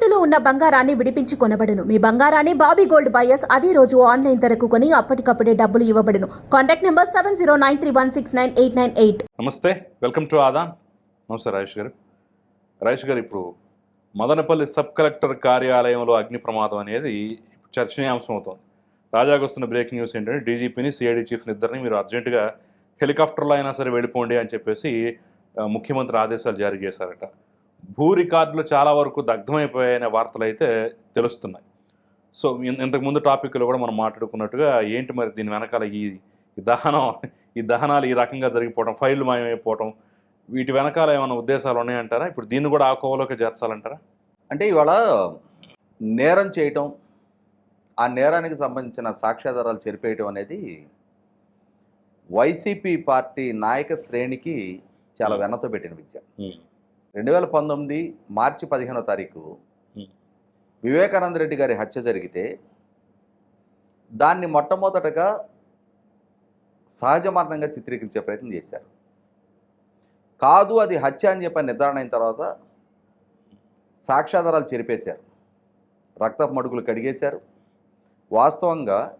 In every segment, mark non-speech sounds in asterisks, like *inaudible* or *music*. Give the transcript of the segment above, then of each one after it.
తాకట్టులో ఉన్న బంగారాన్ని విడిపించి కొనబడును. మీ బంగారాన్ని బాబీ గోల్డ్ బయర్స్ అదే రోజు ఆన్లైన్ ధరకు కొని అప్పటికప్పుడే డబ్బులు ఇవ్వబడును. Contact number seven zero nine three one six nine eight nine eight. నమస్తే వెల్కమ్ టు ఆదా. నమస్తే రాజేష్ గారు. రాజేష్ గారు ఇప్పుడు మదనపల్లి సబ్ కలెక్టర్ కార్యాలయంలో అగ్ని ప్రమాదం అనేది చర్చనీయాంశం అవుతోంది. తాజాగా వస్తున్న బ్రేకింగ్ న్యూస్ ఏంటంటే డీజీపీని సిఐడి చీఫ్ని ఇద్దరిని మీరు అర్జెంటుగా హెలికాప్టర్లో అయినా సరే వెళ్ళిపోండి అని చెప్పేసి ముఖ్యమంత్రి ఆదేశాలు జారీ చేశారట. భూ రికార్డులు చాలా వరకు దగ్ధమైపోయాయనే వార్తలు అయితే తెలుస్తున్నాయి. సో ఇంతకుముందు టాపిక్లో కూడా మనం మాట్లాడుకున్నట్టుగా ఏంటి మరి దీని వెనకాల ఈ ఈ దహనం ఈ దహనాలు ఈ రకంగా జరిగిపోవడం ఫైళ్ళు మాయమైపోవడం వీటి వెనకాల ఏమైనా ఉద్దేశాలు ఉన్నాయంటారా? ఇప్పుడు దీన్ని కూడా ఆ కోవలోకి చేర్చాలంటారా? అంటే ఇవాళ నేరం చేయటం ఆ నేరానికి సంబంధించిన సాక్ష్యాధారాలు చెరిపేయటం అనేది వైసీపీ పార్టీ నాయక శ్రేణికి చాలా వెన్నతో పెట్టిన విద్య. రెండు వేల పంతొమ్మిది మార్చి పదిహేనో తారీఖు. వివేకానంద రెడ్డి గారి హత్య జరిగితే దాన్ని మొట్టమొదటగా సహజ మరణంగా చిత్రీకరించే ప్రయత్నం చేశారు. కాదు అది హత్య అని చెప్పి నిర్ధారణ అయిన తర్వాత సాక్ష్యాధారాలు చెరిపేశారు. రక్తపు మడుగులు కడిగేశారు. వాస్తవంగా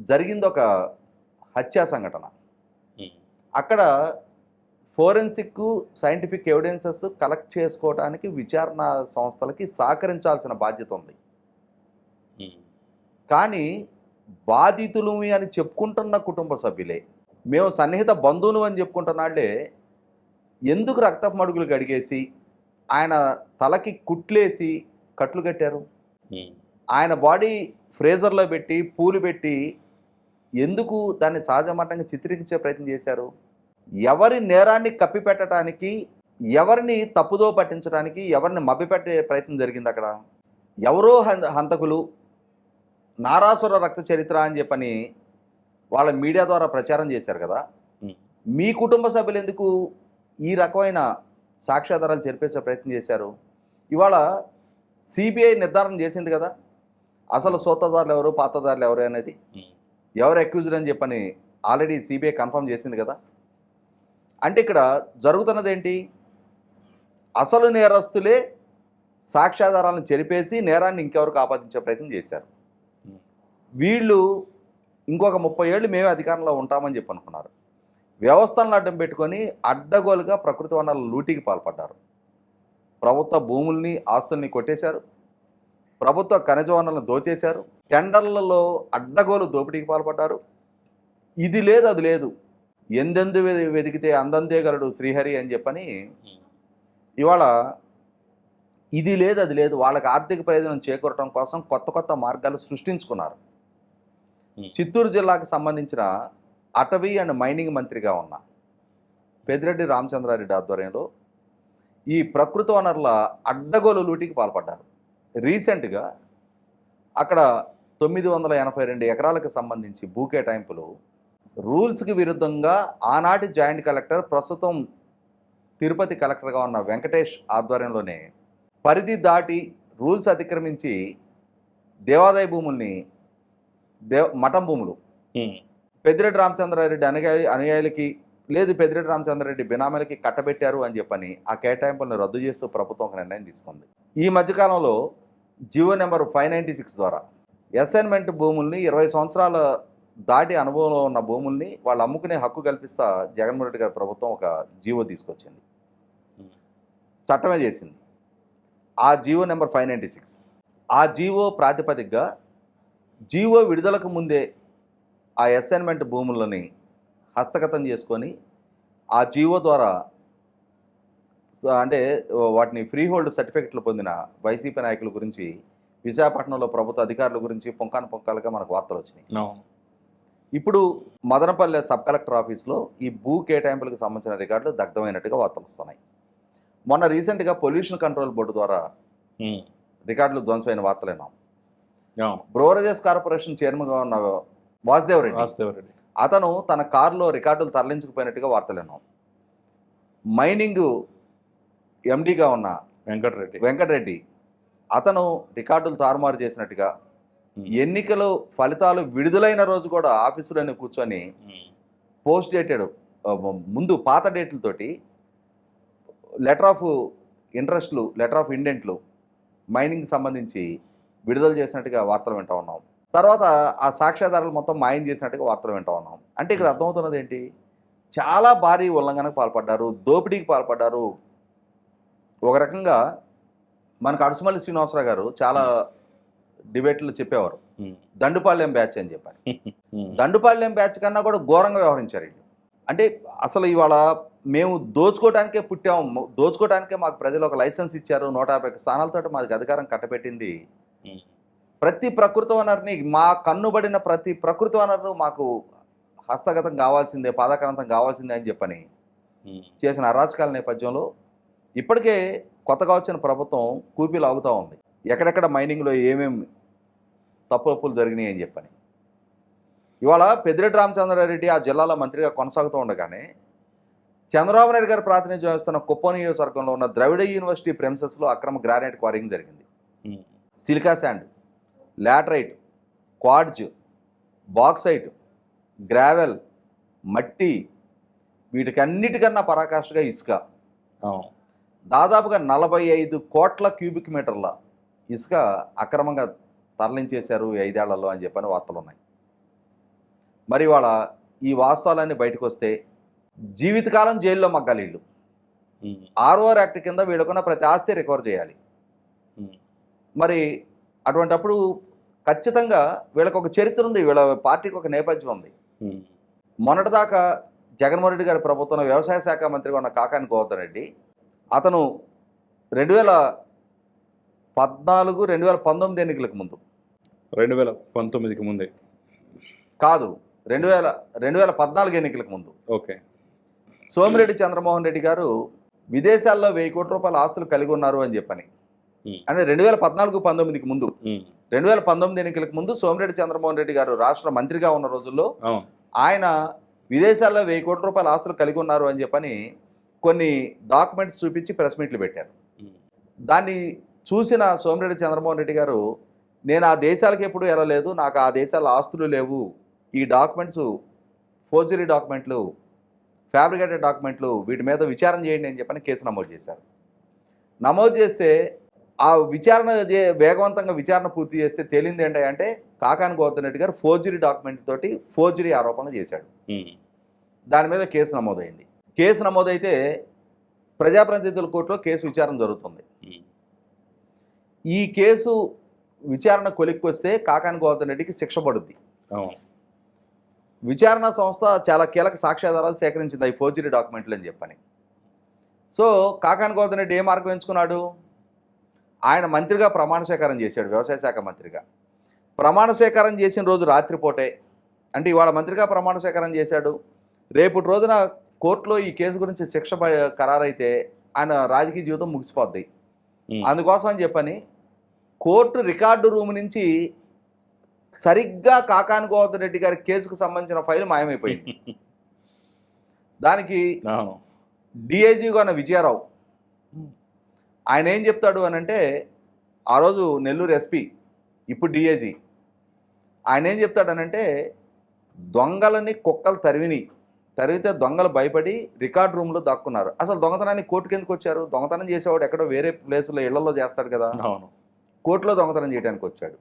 జరిగింది ఒక హత్యా సంఘటన. అక్కడ ఫోరెన్సిక్ సైంటిఫిక్ ఎవిడెన్సెస్ కలెక్ట్ చేసుకోవడానికి విచారణ సంస్థలకి సహకరించాల్సిన బాధ్యత ఉంది. కానీ బాధితులు అని చెప్పుకుంటున్న కుటుంబ సభ్యులే మేము సన్నిహిత బంధువులు అని చెప్పుకుంటున్నాళ్ళే ఎందుకు రక్తపు మడుగులు కడిగేసి ఆయన తలకి కుట్లేసి కట్లు కట్టారు? ఆయన బాడీ ఫ్రేజర్లో పెట్టి పూలు పెట్టి ఎందుకు దాన్ని సహజమట్టంగా చిత్రీకరించే ప్రయత్నం చేశారు? ఎవరి నేరాన్ని కప్పిపెట్టడానికి ఎవరిని తప్పుదో పట్టించడానికి ఎవరిని మభ్యపెట్టే ప్రయత్నం జరిగింది అక్కడ? ఎవరో హంత హంతకులు నారాసుర రక్త చరిత్ర అని చెప్పని వాళ్ళ మీడియా ద్వారా ప్రచారం చేశారు కదా. మీ కుటుంబ సభ్యులు ఎందుకు ఈ రకమైన సాక్ష్యాధారాలు జరిపేసే ప్రయత్నం చేశారు? ఇవాళ సిబిఐ నిర్ధారణ చేసింది కదా? అసలు సూత్రధారులు ఎవరు పాత్రధారులు ఎవరు అనేది? ఎవరు అక్యూజ్డ్ అని చెప్పని ఆల్రెడీ సిబిఐ కన్ఫర్మ్ చేసింది కదా? అంటే ఇక్కడ జరుగుతున్నది ఏంటి అసలు నేరస్తులే సాక్ష్యాధారాలను చెరిపేసి నేరాన్ని ఇంకెవరికి ఆపాదించే ప్రయత్నం చేశారు. వీళ్ళు ఇంకొక ముప్పై ఏళ్ళు మేమే అధికారంలో ఉంటామని చెప్పి అనుకున్నారు. వ్యవస్థలను అడ్డం పెట్టుకొని అడ్డగోలుగా ప్రకృతి వనరుల లూటీకి పాల్పడ్డారు. ప్రభుత్వ భూముల్ని ఆస్తుల్ని కొట్టేశారు. ప్రభుత్వ ఖనిజ వనరులను దోచేశారు. టెండర్లలో అడ్డగోలు దోపిడీకి పాల్పడ్డారు. ఇది లేదు అది లేదు. ఎందెందు వెతికితే అందందే గలడు శ్రీహరి అని చెప్పని ఇవాళ ఇది లేదు అది లేదు. వాళ్ళకి ఆర్థిక ప్రయోజనం చేకూరటం కోసం కొత్త కొత్త మార్గాలు సృష్టించుకున్నారు. చిత్తూరు జిల్లాకు సంబంధించిన అటవీ అండ్ మైనింగ్ మంత్రిగా ఉన్న పెద్దిరెడ్డి రామచంద్రారెడ్డి ఆధ్వర్యంలో ఈ ప్రకృతి వనరుల అడ్డగోలు లూటికి పాల్పడ్డారు. రీసెంట్గా అక్కడ తొమ్మిది వందల ఎనభై రెండు ఎకరాలకు సంబంధించి భూ కేటాయింపులు రూల్స్కి విరుద్ధంగా ఆనాటి జాయింట్ కలెక్టర్ ప్రస్తుతం తిరుపతి కలెక్టర్గా ఉన్న వెంకటేష్ ఆధ్వర్యంలోనే పరిధి దాటి రూల్స్ అతిక్రమించి దేవాదాయ భూముల్ని దేవ మఠం భూములు. పెద్దిరెడ్డి రామచంద్రారెడ్డి అనుయాయి అనుయాయులకి లేదు పెద్దిరెడ్డి రామచంద్రారెడ్డి బినామీలకి కట్టబెట్టారు అని చెప్పని ఆ కేటాయింపులను రద్దు చేస్తూ ప్రభుత్వం ఒక నిర్ణయం తీసుకుంది. ఈ మధ్యకాలంలో G O number five ninety six ద్వారా అసైన్మెంట్ భూముల్ని ఇరవై సంవత్సరాల దాటి అనుభవంలో ఉన్న భూముల్ని వాళ్ళు అమ్ముకునే హక్కు కల్పిస్తా జగన్మోహన్ రెడ్డి గారి ప్రభుత్వం ఒక జీవో తీసుకొచ్చింది. చట్టమే చేసింది. ఆ G O number five ninety six. ఆ జీవో ప్రాతిపదికగా జీవో విడుదలకు ముందే ఆ అసైన్మెంట్ భూములని హస్తగతం చేసుకొని ఆ జీవో ద్వారా అంటే వాటిని ఫ్రీ హోల్డ్ సర్టిఫికెట్లు పొందిన వైసీపీ నాయకుల గురించి విశాఖపట్నంలో ప్రభుత్వ అధికారుల గురించి పొంకాను పొంకాలుగా మనకు వార్తలు వచ్చినాయి. ఇప్పుడు మదనపల్లె సబ్ కలెక్టర్ ఆఫీస్లో ఈ భూ కేటాయింపులకు సంబంధించిన రికార్డులు దగ్ధమైనట్టుగా వార్తలు వస్తున్నాయి. మొన్న రీసెంట్గా పొల్యూషన్ కంట్రోల్ బోర్డు ద్వారా. రికార్డులు ధ్వంసమైన వార్తలు విన్నాం అవును. బ్రోవరేజెస్ కార్పొరేషన్ చైర్మన్గా ఉన్న వాసుదేవ్ రెడ్డి వాసుదేవరెడ్డి అతను తన కారులో రికార్డులు తరలించుకుపోయినట్టుగా వార్తలు విన్నాం మైనింగ్ ఎండీగా ఉన్న వెంకటరెడ్డి. వెంకటరెడ్డి అతను రికార్డులు తారుమారు చేసినట్టుగా. ఎన్నికలు ఫలితాలు విడుదలైన రోజు కూడా ఆఫీసులోనే కూర్చొని. పోస్ట్ డేటెడ్ ముందు పాత డేట్లతోటి లెటర్ ఆఫ్ ఇంట్రెస్ట్లు లెటర్ ఆఫ్ ఇండెంట్లు మైనింగ్ సంబంధించి విడుదల చేసినట్టుగా వార్తలు వింటూ ఉన్నాం. తర్వాత ఆ సాక్ష్యాధారాలు మొత్తం మాయం చేసినట్టుగా వార్తలు వింటూ ఉన్నాం. అంటే ఇక్కడ అర్థమవుతున్నది ఏంటి? చాలా భారీ ఉల్లంఘనకు పాల్పడ్డారు దోపిడీకి పాల్పడ్డారు. ఒక రకంగా మనకు అడుసుమల్లి శ్రీనివాసరావు గారు చాలా డిబేట్లు చెప్పేవారు. దండుపాళ్యం బ్యాచ్ అని చెప్పారు. *laughs* దండుపాళ్యం బ్యాచ్ కన్నా కూడా ఘోరంగా వ్యవహరించారు వీళ్ళు అంటే అసలు ఇవాళ మేము దోచుకోవడానికే పుట్టాము దోచుకోవడానికే మాకు ప్రజలు ఒక లైసెన్స్ ఇచ్చారు నూట యాభై స్థానాలతో మాకు అధికారం కట్టబెట్టింది. ప్రతి ప్రకృతి వనరుని మా కన్నుబడిన ప్రతి ప్రకృతి వనరు మాకు హస్తగతం కావాల్సిందే పాదకరంతం కావాల్సిందే అని చెప్పని. చేసిన అరాచకాల నేపథ్యంలో ఇప్పటికే కొత్తగా వచ్చిన ప్రభుత్వం కూపీ లాగుతూ ఉంది ఎక్కడెక్కడ మైనింగ్లో ఏమేమి తప్పులు జరిగినాయి అని చెప్పని. ఇవాళ పెద్దిరెడ్డి రామచంద్రారెడ్డి ఆ జిల్లాలో మంత్రిగా కొనసాగుతూ ఉండగానే చంద్రబాబు నాయుడు గారు ప్రాతినిధ్యం వహిస్తున్న కుప్పం నియోజకవర్గంలో ఉన్న ద్రవిడ యూనివర్సిటీ ప్రెమిసెస్లో అక్రమ గ్రానైట్ క్వారింగ్ జరిగింది. Silica sand laterite quartz bauxite gravel మట్టి వీటికన్నిటికన్నా పరాకాష్ఠగా ఇసుక. దాదాపుగా నలభై ఐదు కోట్ల క్యూబిక్ మీటర్ల ఇసుక అక్రమంగా తరలించేశారు ఐదేళ్ళలో అని చెప్పని వార్తలు ఉన్నాయి మరి వాళ్ళ ఈ వాస్తవాలన్నీ బయటకు వస్తే జీవితకాలం జైల్లో మగ్గాలి వీళ్ళు. ఆర్ఓఆర్ యాక్ట్ కింద వీళ్ళకున్న ప్రతి ఆస్తి రికవర్ చేయాలి. మరి అటువంటప్పుడు ఖచ్చితంగా వీళ్ళకి ఒక చరిత్ర ఉంది వీళ్ళ పార్టీకి ఒక నేపథ్యం ఉంది. మొన్నటిదాకా జగన్మోహన్ రెడ్డి గారి ప్రభుత్వంలో వ్యవసాయ శాఖ మంత్రిగా ఉన్న కాకాని గోవర్ధన్ రెడ్డి అతను రెండు వేల పద్నాలుగు రెండు వేల పంతొమ్మిది ఎన్నికలకు ముందు. రెండు వేల పంతొమ్మిదికి ముందే. కాదు రెండు వేల రెండు వేల పద్నాలుగు ఎన్నికలకు ముందు. ఓకే. సోమిరెడ్డి చంద్రమోహన్ రెడ్డి గారు విదేశాల్లో వెయ్యి కోట్ల రూపాయల ఆస్తులు కలిగి ఉన్నారు అని చెప్పని. అంటే రెండు వేల పద్నాలుగు పంతొమ్మిదికి ముందు. రెండు వేల పంతొమ్మిది ఎన్నికలకు ముందు సోమిరెడ్డి చంద్రమోహన్ రెడ్డి గారు రాష్ట్ర మంత్రిగా ఉన్న రోజుల్లో ఆయన విదేశాల్లో వెయ్యి కోట్ల రూపాయల ఆస్తులు కలిగి ఉన్నారు అని చెప్పని కొన్ని డాక్యుమెంట్స్ చూపించి ప్రెస్ మీట్లు పెట్టారు. దాన్ని చూసిన సోమిరెడ్డి చంద్రమోహన్ రెడ్డి గారు నేను ఆ దేశాలకు ఎప్పుడు వెళ్ళలేదు నాకు ఆ దేశాల ఆస్తులు లేవు ఈ డాక్యుమెంట్స్ ఫోర్జరీ డాక్యుమెంట్లు ఫ్యాబ్రికేటెడ్ డాక్యుమెంట్లు వీటి మీద విచారణ చేయండి అని చెప్పని కేసు నమోదు చేశారు నమోదు చేస్తే ఆ విచారణ వేగవంతంగా విచారణ పూర్తి చేస్తే తేలింది ఏంటంటే కాకాని గౌతమ్ రెడ్డి గారు ఫోర్జరీ డాక్యుమెంట్ తోటి ఫోర్జరీ ఆరోపణలు చేశాడు. దాని మీద కేసు నమోదైంది కేసు నమోదైతే ప్రజాప్రతినిధుల కోర్టులో కేసు విచారణ జరుగుతుంది. ఈ కేసు విచారణ కొలిక్కొస్తే కాకాని గోవర్ధన్ రెడ్డికి శిక్ష పడుద్ది. విచారణ సంస్థ చాలా కీలక సాక్ష్యాధారాలు సేకరించింది ఈ ఫోర్జరీ డాక్యుమెంట్లు అని చెప్పని. సో కాకాని గోవర్ధన్ రెడ్డి ఏ మార్గం ఎంచుకున్నాడు? ఆయన మంత్రిగా ప్రమాణ స్వీకారం చేశాడు వ్యవసాయ శాఖ మంత్రిగా. ప్రమాణ స్వీకారం చేసిన రోజు రాత్రిపూటే అంటే ఇవాళ మంత్రిగా ప్రమాణ స్వీకారం చేశాడు. రేపటి రోజున కోర్టులో ఈ కేసు గురించి శిక్ష ఖరారైతే ఆయన రాజకీయ జీవితం ముగిసిపోద్ది. అందుకోసం అని చెప్పని కోర్టు రికార్డు రూమ్ నుంచి సరిగ్గా కాకాని గోవర్ధన్ రెడ్డి గారి కేసుకు సంబంధించిన ఫైల్ మాయమైపోయింది. *laughs* దానికి డిఐజీగా ఉన్న విజయారావు ఆయన ఏం చెప్తాడు అని అంటే ఆ రోజు నెల్లూరు ఎస్పీ ఇప్పుడు డిఐజీ ఆయన ఏం చెప్తాడనంటే దొంగలని కుక్కలు తరివిని తరిగితే దొంగలు భయపడి రికార్డ్ రూమ్లో దాక్కున్నారు. అసలు దొంగతనాన్ని కోర్టుకి ఎందుకు వచ్చారు? దొంగతనం చేసేవాడు ఎక్కడో వేరే ప్లేసులో ఇళ్ళలో చేస్తాడు కదా. అవును. కోర్టులో దొంగతనం చేయడానికి వచ్చాడు.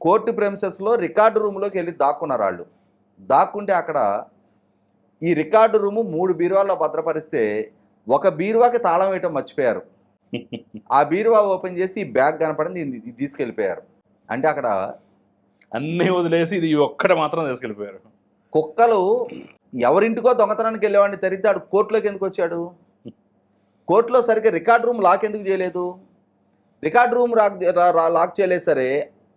కోర్టు ప్రెమిసెస్లో రికార్డు రూమ్లోకి వెళ్ళి దాక్కున్నారు వాళ్ళు. దాక్కుంటే అక్కడ ఈ రికార్డు రూము మూడు బీరువాల్లో భద్రపరిస్తే ఒక బీరువాకి తాళం వేయటం మర్చిపోయారు. ఆ బీరువా ఓపెన్ చేసి ఈ బ్యాగ్ కనపడింది ఇది- తీసుకెళ్ళిపోయారు. అంటే అక్కడ అన్నీ వదిలేసి ఇది ఒక్కడ మాత్రం తీసుకెళ్ళిపోయారు. కుక్కలు ఎవరింటికో దొంగతనానికి వెళ్ళేవాడిని తరిగితే ఆడు కోర్టులోకి ఎందుకు వచ్చాడు? కోర్టులో సరిగ్గా రికార్డ్ రూమ్ లాక్ ఎందుకు చేయలేదు? రికార్డ్ రూమ్ రాక్ లాక్ చేయలేదు సరే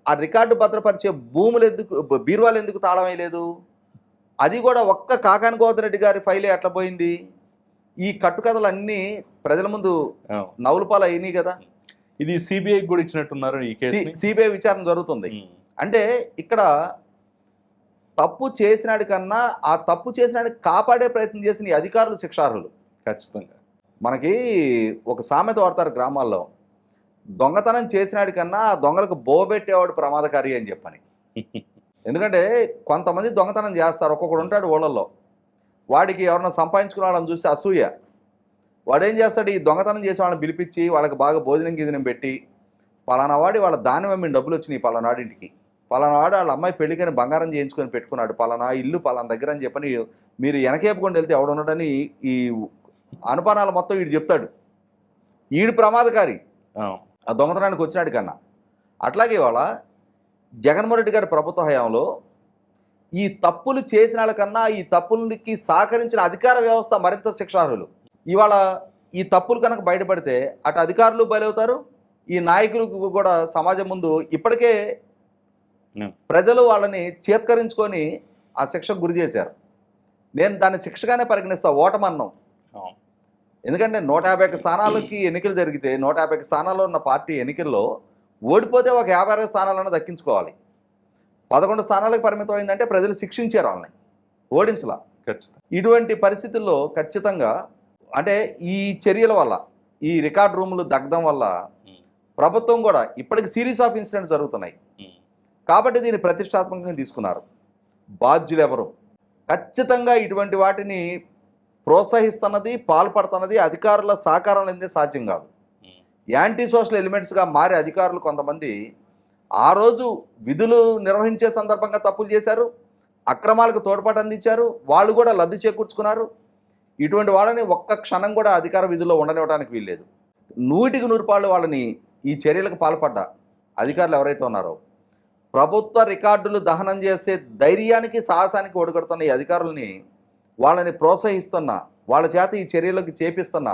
ఆ రికార్డు భద్రపరిచే భూములు ఎందుకు బీరువాలు ఎందుకు తాళం వేయలేదు అది కూడా ఒక్క కాకాని గోవర్ధన్ రెడ్డి గారి ఫైలే ఎట్లా పోయింది? ఈ కట్టుకథలు అన్నీ ప్రజల ముందు. నవ్వులపాలు అయినాయి కదా. ఇది సిబిఐ కూడా ఇచ్చినట్టున్నారు ఈ సిబిఐ విచారణ జరుగుతుంది. అంటే ఇక్కడ తప్పు చేసినాడి కన్నా ఆ తప్పు చేసినాడికి కాపాడే ప్రయత్నం చేసిన ఈ అధికారులు శిక్షార్హులు. ఖచ్చితంగా. మనకి ఒక సామెత వాడతారు గ్రామాల్లో. దొంగతనం చేసినాడి కన్నా ఆ దొంగలకు బోబెట్టేవాడు ప్రమాదకారి అని చెప్పని. ఎందుకంటే కొంతమంది దొంగతనం చేస్తారు. ఒక్కొక్కడు ఉంటాడు ఊళ్ళల్లో. వాడికి ఎవరన్నా సంపాదించుకున్నాడని చూసి అసూయ. వాడేం చేస్తాడు? ఈ దొంగతనం చేసే వాళ్ళని పిలిపించి వాళ్ళకి బాగా భోజనం గీజనం పెట్టి పలానా వాడి వాళ్ళ దాని డబ్బులు వచ్చినాయి పలానాడింటికి పలానాడు పలానా వాళ్ళ అమ్మాయి పెళ్ళికని బంగారం చేయించుకొని పెట్టుకున్నాడు. పలానా ఇల్లు పలానా దగ్గర అని చెప్పని మీరు వెనకేపుకొని వెళ్తే ఎవడున్నాడని ఈ అనుపానాలు మొత్తం వీడు చెప్తాడు. ఈడు ప్రమాదకారి. ఆ, దొంగతనానికి వచ్చినాడు కన్నా అట్లాగే ఇవాళ జగన్మోహన్ రెడ్డి గారి ప్రభుత్వ హయాంలో ఈ తప్పులు చేసిన వాళ్ళకన్నా ఈ తప్పులకి సహకరించిన అధికార వ్యవస్థ మరింత శిక్షార్హులు ఇవాళ ఈ తప్పులు కనుక బయటపడితే అటు అధికారులు బయలవుతారు ఈ నాయకులకు కూడా సమాజం ముందు ఇప్పటికే. ప్రజలు వాళ్ళని చేత్కరించుకొని ఆ శిక్షకు గురి చేశారు నేను దాన్ని శిక్షగానే పరిగణిస్తా ఓటమన్నం. ఎందుకంటే నూట యాభై స్థానాలకి ఎన్నికలు జరిగితే నూట యాభై స్థానాల్లో ఉన్న పార్టీ ఎన్నికల్లో ఓడిపోతే ఒక యాభై అరవై స్థానాలను దక్కించుకోవాలి. పదకొండు స్థానాలకు పరిమితం అయిందంటే ప్రజలు శిక్షించారు వాళ్ళని. ఓడించలా. ఖచ్చితంగా. ఇటువంటి పరిస్థితుల్లో ఖచ్చితంగా అంటే ఈ చర్యల వల్ల ఈ రికార్డ్ రూములు దగ్ధం వల్ల ప్రభుత్వం కూడా ఇప్పటికి సిరీస్ ఆఫ్ ఇన్సిడెంట్స్ జరుగుతున్నాయి. కాబట్టి దీన్ని ప్రతిష్టాత్మకంగా తీసుకున్నారు. బాధ్యులు ఎవరు ఖచ్చితంగా ఇటువంటి వాటిని ప్రోత్సహిస్తున్నది పాల్పడుతున్నది అధికారుల సహకారం లేనిదే సాధ్యం కాదు. యాంటీ సోషల్ ఎలిమెంట్స్గా మారే అధికారులు కొంతమంది ఆ రోజు విధులు నిర్వహించే సందర్భంగా తప్పులు చేశారు అక్రమాలకు తోడ్పాటు అందించారు వాళ్ళు కూడా లబ్ధి చేకూర్చుకున్నారు. ఇటువంటి వాళ్ళని ఒక్క క్షణం కూడా అధికార విధుల్లో ఉండనివ్వడానికి వీల్లేదు. నూటికి నూరుపాళ్ళు వాళ్ళని ఈ చర్యలకు పాల్పడ్డ అధికారులు ఎవరైతే ఉన్నారో ప్రభుత్వ రికార్డులు దహనం చేసే ధైర్యానికి సాహసానికి ఒడిగడుతున్న ఈ అధికారుల్ని వాళ్ళని ప్రోత్సహిస్తున్న వాళ్ళ చేత ఈ చర్యలకు చేపిస్తున్న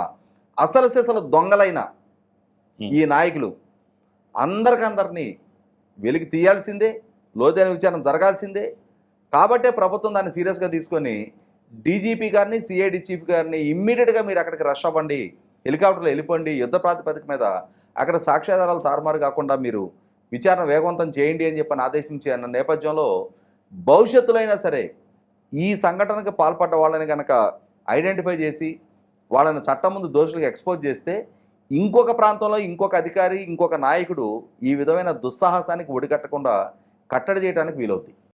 అసలు సిసలు దొంగలైన ఈ నాయకులు అందరికందరినీ వెలికి తీయాల్సిందే లోతైన విచారణ జరగాల్సిందే. కాబట్టే ప్రభుత్వం దాన్ని సీరియస్గా తీసుకొని డీజీపీ గారిని సిఐడి చీఫ్ గారిని ఇమ్మీడియట్గా మీరు అక్కడికి రష్ అవ్వండి హెలికాప్టర్లో వెళ్ళిపోండి యుద్ధ ప్రాతిపదిక మీద అక్కడ సాక్ష్యాధారాలు తారుమారు కాకుండా మీరు విచారణ వేగవంతం చేయండి అని చెప్పని ఆదేశించి అన్న నేపథ్యంలో భవిష్యత్తులో అయినా సరే ఈ సంఘటనకు పాల్పడ్డ వాళ్ళని కనుక ఐడెంటిఫై చేసి వాళ్ళని చట్టం ముందు దోషులకు ఎక్స్పోజ్ చేస్తే ఇంకొక ప్రాంతంలో ఇంకొక అధికారి ఇంకొక నాయకుడు ఈ విధమైన దుస్సాహసానికి ఒడికట్టకుండా కట్టడి చేయడానికి వీలవుతుంది